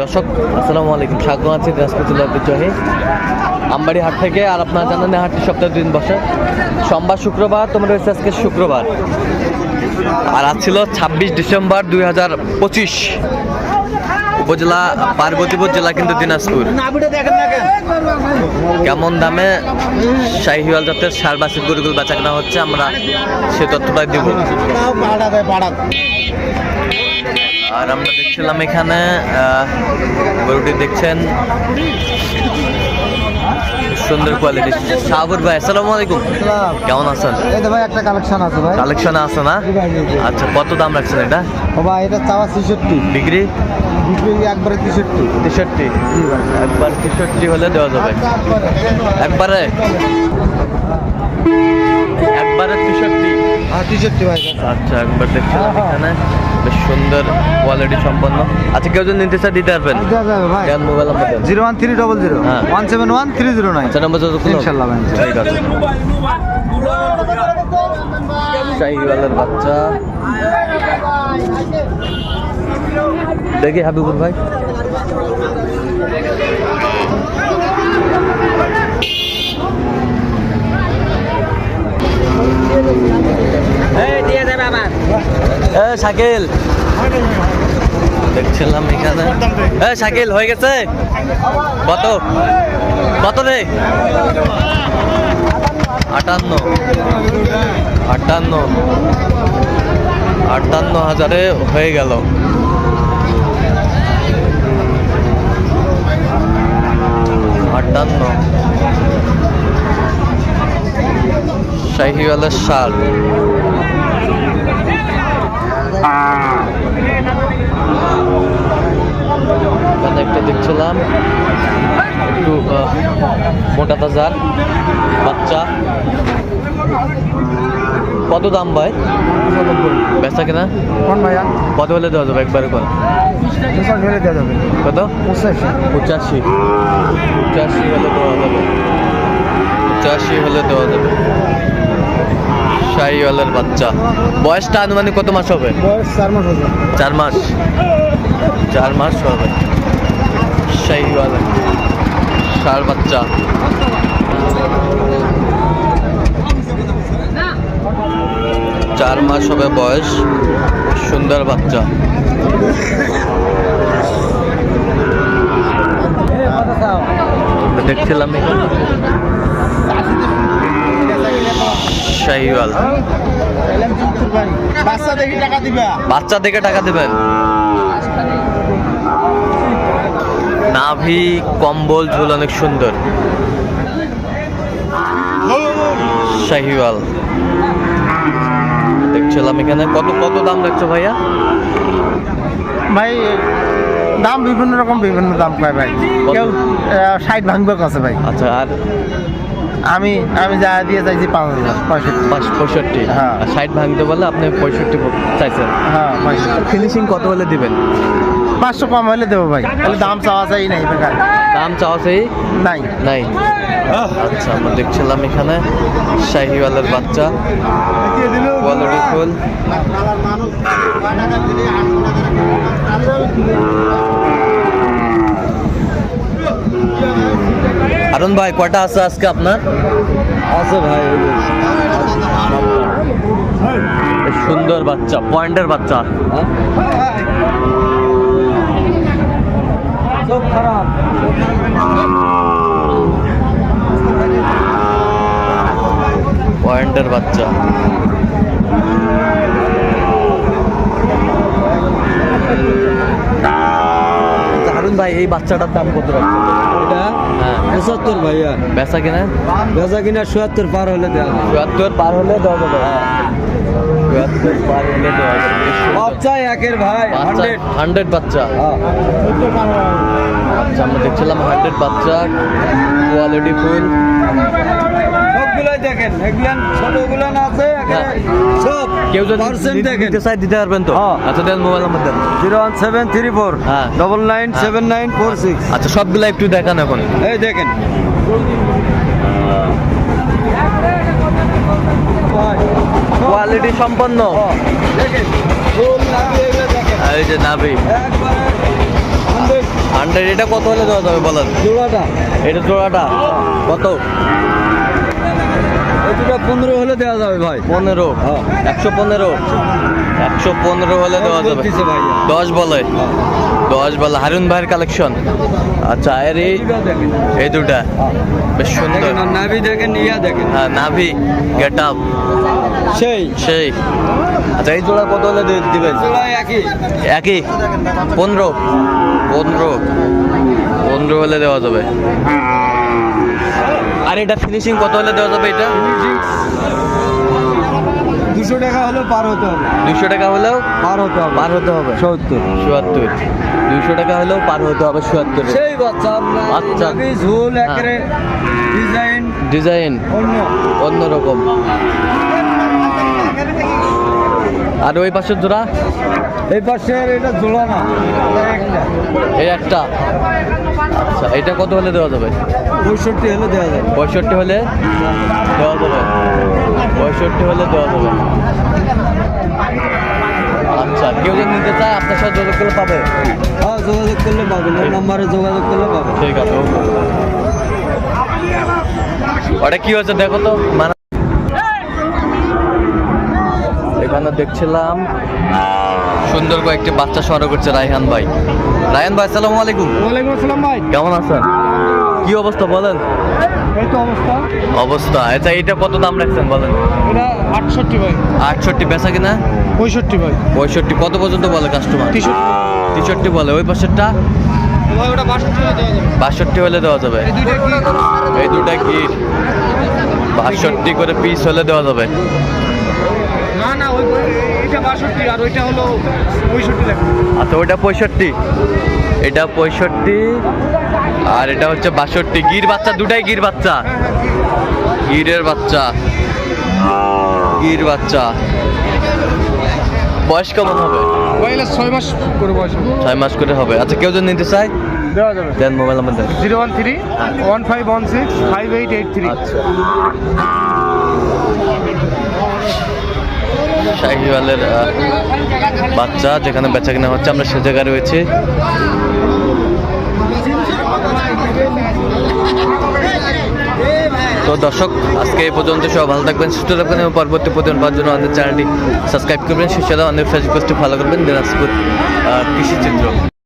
দর্শক, আসসালামু আলাইকুম। স্বাগত আছি দিনাজপুর জেলার ঐতিহ্যবাহী আমবাড়ি হাট থেকে। আর আপনারা জানেন হাটটি সপ্তাহে দিন বসে। সোমবার, শুক্রবার তোমার রয়েছে আজকে শুক্রবার। আর আজ ছিল ছাব্বিশ ডিসেম্বর দুই হাজার পঁচিশ। উপজেলা, পার্বতীপুর জেলা কিন্তু দিনাজপুর। কেমন দামে শাহিওয়াল জাতের সার বাসির গরুগুলো বেচা কেনা হচ্ছে আমরা সে তথ্যটাই দিব। আর আমরা দেখছিলাম এখানে গরুটি দেখছেন সুন্দর কোয়ালিটি শাহবুর ভাই আসসালামু আলাইকুম। কেমন আছেন? এই ভাই একটা কালেকশন আছে ভাই। কালেকশন আছে না। আচ্ছা কত দাম রাখছেন এটা? ও ভাই এটা চাওয়া ছেষট্টি। ডিগ্রি বিক্রি একবারে তেষট্টি তেষট্টি জি ভাই। একবার তেষট্টি হলে দেওয়া যাবে। একবারে। একবারে? তেষট্টি হ্যাঁ তেষট্টি ভাই আচ্ছা একবার দেখছিলাম এখানে। বেশ সুন্দর কোয়ালিটি সম্পন্ন। আচ্ছা কেউ যদি নিতে চায় দিতে পারবেন। দেন মোবাইল নাম্বার দেন zero one three double zero. হ্যাঁ। One seven one three zero nine. আচ্ছা নাম্বার যত ইনশাল্লাহ ভাই। ঠিক আছে। শাহিওয়ালের বাচ্চা। দেখি হাবিবুর ভাই। এ শাকিল। দেখছিলাম এখানে। এ, শাকিল, হয়ে গেছে? কত কত রে আটান্ন। আটান্ন। আটান্ন হাজারে হয়ে গেল। আটান্ন। শাহিওয়ালের সার এখানে একটা দেখছিলাম একটু মোটা তাজার বাচ্চা। কত দাম ভাই? বেচা কিনা? কোন ভাইয়া? কত হলে দেওয়া যাবে একবারে দেওয়া যাবে। কত? পঁচাশি। পঁচাশি। পঁচাশি হলে দেওয়া যাবে। পঁচাশি হলে দেওয়া যাবে। শাহিওয়ালের বাচ্চা। বয়সটা আনুমানিক কত মাস হবে? বয়স চার মাস হয়েছে চার মাস। চার মাস হবে। শাহিওয়ালের ষাড় বাচ্চা। চার মাস হবে বয়স সুন্দর বাচ্চা। দেখছিলাম শাহিওয়াল। বাচ্চা দেখি টাকা দিবা। বাচ্চা দেখে টাকা দেবেন? নাভি কম্বল ঝুল অনেক সুন্দর। শাহিওয়াল। দেখছিলাম এখানে। কত কত দাম রাখছো ভাইয়া? ভাই দাম বিভিন্ন রকম বিভিন্ন দাম পায় ভাই। কেউ ষাট ভাঙবে কাছে ভাই। আচ্ছা আর? আমি আমি যা দিয়ে চাইছি পাঁচ হাজার পঁয়ষট্টি। পাঁচ পঁয়ষট্টি? হ্যাঁ। ষাট ভাঙতে বলে আপনি পঁয়ষট্টি চাইছেন। হ্যাঁ ফিনিশিং কত হলে দিবেন? পাঁচশো কম হলে দেবো ভাই। তাহলে দাম চাওয়া চাই নাই বেকার। দাম চাওয়া সেই নাই। নাই। আচ্ছা আমরা দেখছিলাম এখানে শাহিওয়ালের বাচ্চা। Quality full. আরুন ভাই কটা আছে আজকে আপনার? আছে ভাই সুন্দর বাচ্চা পয়েন্টের বাচ্চা সব খারাপ পয়েন্টের বাচ্চা। হারুন ভাই এই বাচ্চাটার দাম কত এটা হ্যাঁ। পঁচাত্তর ভাইয়া। বেচা কিনা? বেচা কিনা চুয়াত্তর পার হলে দেওয়া চুয়াত্তর পার হলে দেওয়া যাবে বাচ্চা। একের ভাই হান্ড্রেড বাচ্চা। আচ্ছা আমরা দেখছিলাম হান্ড্রেড বাচ্চা কোয়ালিটি ফুল সবগুলোই দেখেন এগুলান ছোটগুলো আছে হ্যাঁ। সব কেউ যদি নিতে- দেখেন। নিতে দিতে পারবেন তো? হ্যাঁ। আচ্ছা দেন মোবাইল নাম্বার দেন। Zero one seven three four হ্যাঁ। ডবল নাইন হ্যাঁ। Seven nine four six. আচ্ছা সবগুলা একটু দেখান এখন। এই দেখেন। কোয়ালিটি সম্পন্ন। এই যে নাভি। হান্ড্রেড এটা কত হলে দেওয়া যাবে বলেন? জোড়াটা। এটা জোড়াটা। কত? পনেরো হলে দেওয়া যাবে ভাই। পনেরো। হ্যাঁ। একশো পনেরো? একশো পনেরো হলে দেওয়া যাবে। দশ বলে। দশ বলে। হারুন ভাইয়ের কালেকশন আচ্ছা এর এই দুটা। বেশ সুন্দর। নাভি দেখেন ইয়া দেখেন। হ্যাঁ নাভি গেট আপ সেই। সেই। আচ্ছা এই জোড়া কত হলে দিবেন? একই। একই? পনেরো? পনেরো। পনেরো হলে দেওয়া যাবে। আর এটা ফিনিশিং কত হলে দেওয়া যাবে এটা? দুশো টাকা হলেও পার হতে হবে। দুইশো টাকা হলেও পার হতে হবে। পার হতে হবে। সত্তর। চুয়াত্তর দুইশো টাকা হলেও পার হতে হবে চুয়াত্তর সেই বাচ্চা আচ্ছা। ঝোল একেবারে ডিজাইন ডিজাইন অন্য। অন্যরকম। আর ওই পাশের জোড়া? এই পাশের এটা জোড়া না এই একটা। আচ্ছা এটা কত হলে দেওয়া যাবে? পঁয়ষট্টি হলে দেওয়া যাবে। পঁয়ষট্টি হলে দেওয়া যাবে। পঁয়ষট্টি হলে দেওয়া যাবে। আচ্ছা কেউ যদি নিতে চায় আপনার সাথে যোগাযোগ করলে পাবে? হ্যাঁ যোগাযোগ করলে এই নাম্বারে যোগাযোগ করলে পাবেন ঠিক আছে ওটা কি হচ্ছে দেখো তো মানে এখানে দেখছিলাম। সুন্দর কয়েকটি বাচ্চা সংগ্রহ করছে রায়হান ভাই। রায়হান ভাই আসসালামু আলাইকুম। ওয়ালাইকুম আসসালাম ভাই। কেমন আছেন? কি অবস্থা বলেন? এই তো অবস্থা। অবস্থা। আচ্ছা এটা কত দাম রাখছেন বলেন? এটা আটষট্টি ভাই। আটষট্টি বেচা কিনা? পঁয়ষট্টি ভাই। পঁয়ষট্টি কত পর্যন্ত বলে কাস্টমার তেষট্টি। বলে। ওই পাশেরটা? বাষট্টি হলে দেওয়া যাবে। বাষট্টি হলে দেওয়া যাবে। এই দুইটা কি? এই দুটা কি? বাষট্টি করে পিস হলে দেওয়া যাবে। না না ওই এটা বাষট্টি আর ওইটা হলো পঁয়ষট্টি লাগবে আচ্ছা ওইটা পঁয়ষট্টি। এটা পঁয়ষট্টি আর এটা হচ্ছে বাষট্টি। গির বাচ্চা দুটাই গির বাচ্চা। গিরের বাচ্চা। গির বাচ্চা। বয়স কেমন হবে? পয়লা ছয় মাস করে বয়স ছয় মাস করে হবে। আচ্ছা কেউ যদি নিতে চায় দেওয়া যাবে। দেন মোবাইল নাম্বার দেন। Zero one three one five one six five eight eight three. আচ্ছা। শাহিওয়ালের বাচ্চা যেখানে বেচা কেনা হচ্ছে আমরা সে জায়গায় রয়েছে। তো দর্শক আজকে এই পর্যন্ত সব ভালো থাকবেন সুস্থ থাকবেন এবং পরবর্তী প্রতিদিন পাওয়ার জন্য আমাদের চ্যানেলটি সাবস্ক্রাইব করবেন। সেই সাথে আমাদের ফেসবুক পেজটি ফলো করবেন। দিনাজপুর আহ, কৃষি চিত্র